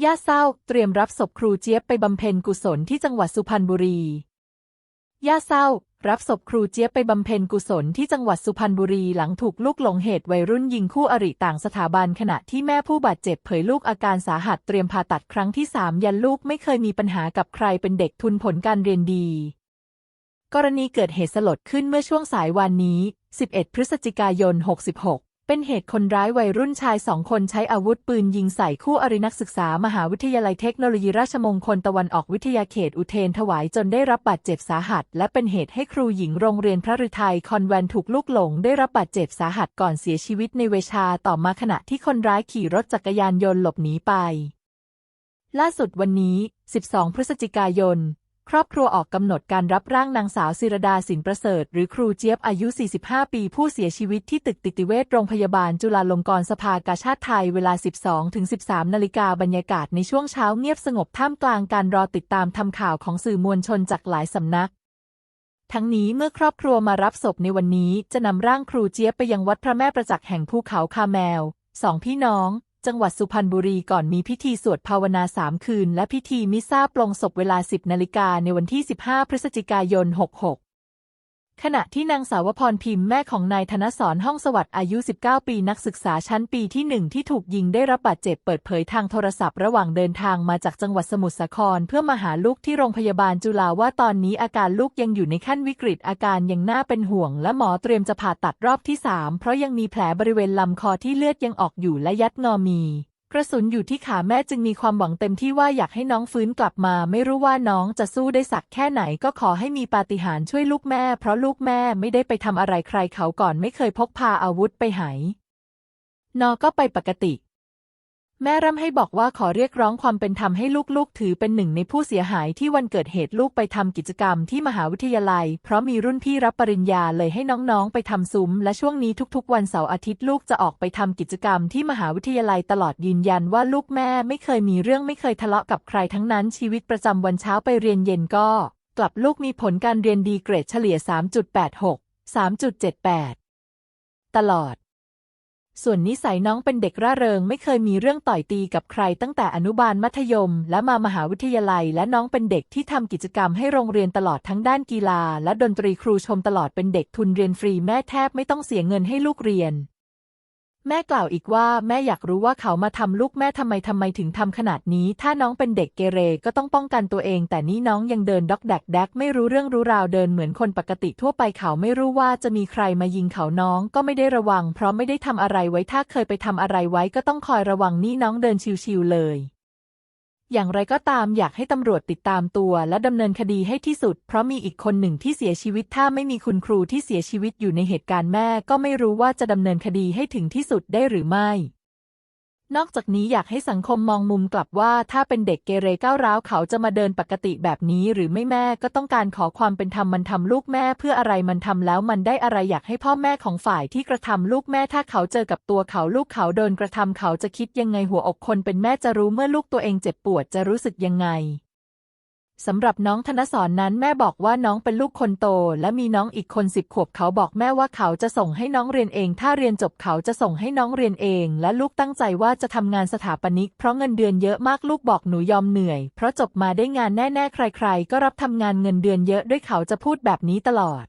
ย่าเศร้าเตรียมรับศพครูเจี๊ยบไปบำเพ็ญกุศลที่จังหวัดสุพรรณบุรี ย่าเศร้า รับศพครูเจี๊ยบไปบำเพ็ญกุศลที่จังหวัดสุพรรณบุรีหลังถูกลูกหลงเหตุวัยรุ่นยิงคู่อริต่างสถาบันขณะที่แม่ผู้บาดเจ็บเผยลูกอาการสาหัสเตรียมผ่าตัดครั้งที่สามยันลูกไม่เคยมีปัญหากับใครเป็นเด็กทุนผลการเรียนดี กรณีเกิดเหตุสลดขึ้นเมื่อช่วงสายวันนี้ 11 พฤศจิกายน 66 เป็นเหตุคนร้ายวัยรุ่นชายสองคนใช้อาวุธปืนยิงใส่คู่อรินักศึกษามหาวิทยาลัยเทคโนโลยีราชมงคลตะวันออกวิทยาเขตอุเทนถวายจนได้รับบาดเจ็บสาหัส และเป็นเหตุให้ครูหญิงโรงเรียนพระฤทัยคอนแวนถูกลูกหลง ได้รับบาดเจ็บสาหัสก่อนเสียชีวิตในเวชาต่อมาขณะที่คนร้ายขี่รถจักรยานยนต์หลบหนีไป ล่าสุดวันนี้ 12 พฤศจิกายน ครอบครัวออกกำหนดการรับร่างนางสาวศิรดาสินประเสริฐ หรือครูเจี๊ยบอายุ 45 ปี ผู้เสียชีวิตที่ตึกติติเวชโรงพยาบาลจุฬาลงกรณ์สภากาชาติไทยเวลา 12-13 นาฬิกาบรรยากาศในช่วงเช้าเงียบสงบท่ามกลางการรอติดตามทำข่าวของสื่อมวลชนจากหลายสำนัก ทั้งนี้เมื่อครอบครัวมารับศพในวันนี้จะนำร่างครูเจี๊ยบไปยังวัดพระแม่ประจักษ์แห่งภูเขาคาแมวสองพี่น้อง จังหวัดสุพรรณบุรีก่อนมีพิธีสวดภาวนาสามคืน และพิธีมิซาปลงศพเวลา 10นาฬิกาในวันที่ 15 พฤศจิกายน 66 ขณะที่นางสาวพรพิมพ์แม่ของนายธนสรห้องสวัสดิ์อายุ 19 ปีนักศึกษาชั้นปีที่หนึ่งที่ถูกยิงได้รับบาดเจ็บเปิดเผยทางโทรศัพท์ระหว่างเดินทางมาจากจังหวัดสมุทรสาคร เพื่อมาหาลูกที่โรงพยาบาลจุฬาว่าตอนนี้อาการลูกยังอยู่ในขั้นวิกฤตอาการยังน่าเป็นห่วง และหมอเตรียมจะผ่าตัดรอบที่ 3 เพราะยังมีแผลบริเวณลำคอที่เลือดยังออกอยู่และยัดงอมี กระสุนอยู่ที่ขาแม่จึงมีความหวังเต็มที่ว่าอยากให้น้องฟื้นกลับมา ไม่รู้ว่าน้องจะสู้ได้สักแค่ไหนก็ขอให้มีปาฏิหาริย์ช่วยลูกแม่ เพราะลูกแม่ไม่ได้ไปทำอะไรใครเขาก่อนไม่เคยพกพาอาวุธไปไหนนอก็ไปปกติ แม่ร่ำให้บอกว่าขอเรียกร้องความเป็นธรรมให้ลูกๆ ถือเป็นหนึ่งในผู้เสียหายที่วันเกิดเหตุลูกไปทำกิจกรรมที่มหาวิทยาลัย เพราะมีรุ่นพี่รับปริญญาเลยให้น้องๆ ไปทำซุ้ม และช่วงนี้ทุกๆ วันเสาร์อาทิตย์ลูกจะออกไปทำกิจกรรมที่มหาวิทยาลัยตลอดยืนยันว่าลูกแม่ไม่เคยมีเรื่องไม่เคยทะเลาะกับใครทั้งนั้นชีวิตประจำวันเช้าไปเรียนเย็นก็ กลับลูกมีผลการเรียนดีเกรดเฉลี่ย 3.86 3.78 ตลอด ส่วนนิสัยน้องเป็นเด็กร่าเริงไม่เคยมีเรื่องต่อยตีกับใครตั้งแต่อนุบาลมัธยม และมามหาวิทยาลัย และน้องเป็นเด็กที่ทำกิจกรรมให้โรงเรียนตลอดทั้งด้านกีฬา และดนตรีครูชมตลอดเป็นเด็กทุนเรียนฟรีแม่แทบไม่ต้องเสียเงินให้ลูกเรียน แม่กล่าวอีกว่าแม่อยากรู้ว่าเขามาทำลูกแม่ทำไมทำไมถึงทำขนาดนี้ ถ้าน้องเป็นเด็กเกเรก็ต้องป้องกันตัวเอง แต่นี่น้องยังเดินด็อกแดกแดกไม่รู้เรื่องรู้ราวเดินเหมือนคนปกติทั่วไปเขาไม่รู้ว่าจะมีใครมายิงเขาน้องก็ไม่ได้ระวัง เพราะไม่ได้ทำอะไรไว้ถ้าเคยไปทำอะไรไว้ก็ต้องคอยระวังนี่น้องเดินชิวๆเลย อย่างไรก็ตามอยากให้ตำรวจติดตามตัวและดำเนินคดีให้ที่สุด เพราะมีอีกคนหนึ่งที่เสียชีวิตถ้าไม่มีคุณครูที่เสียชีวิตอยู่ในเหตุการณ์แม่ ก็ไม่รู้ว่าจะดำเนินคดีให้ถึงที่สุดได้หรือไม่ นอกจากนี้อยากให้สังคมมองมุมกลับว่า ถ้าเป็นเด็กเกเรก้าวร้าวเขาจะมาเดินปกติแบบนี้หรือไม่แม่ก็ต้องการขอความเป็นธรรมมันทำลูกแม่เพื่ออะไรมันทำแล้วมันได้อะไรอยากให้พ่อแม่ของฝ่ายที่กระทำลูกแม่ ถ้าเขาเจอกับตัวเขาลูกเขาโดนกระทำเขาจะคิดยังไงหัวอกคนเป็นแม่จะรู้เมื่อลูกตัวเองเจ็บปวดจะรู้สึกยังไง สำหรับน้องธนสรนนั้นแม่บอกว่าน้องเป็นลูกคนโต และมีน้องอีกคนสิบขวบเขาบอกแม่ว่าเขาจะส่งให้น้องเรียนเอง ถ้าเรียนจบเขาจะส่งให้น้องเรียนเอง และลูกตั้งใจว่าจะทำงานสถาปนิก เพราะเงินเดือนเยอะมากลูกบอกหนูยอมเหนื่อย เพราะจบมาได้งานแน่ๆใคร ๆ ก็รับทำงานเงินเดือนเยอะด้วยเขาจะพูดแบบนี้ตลอด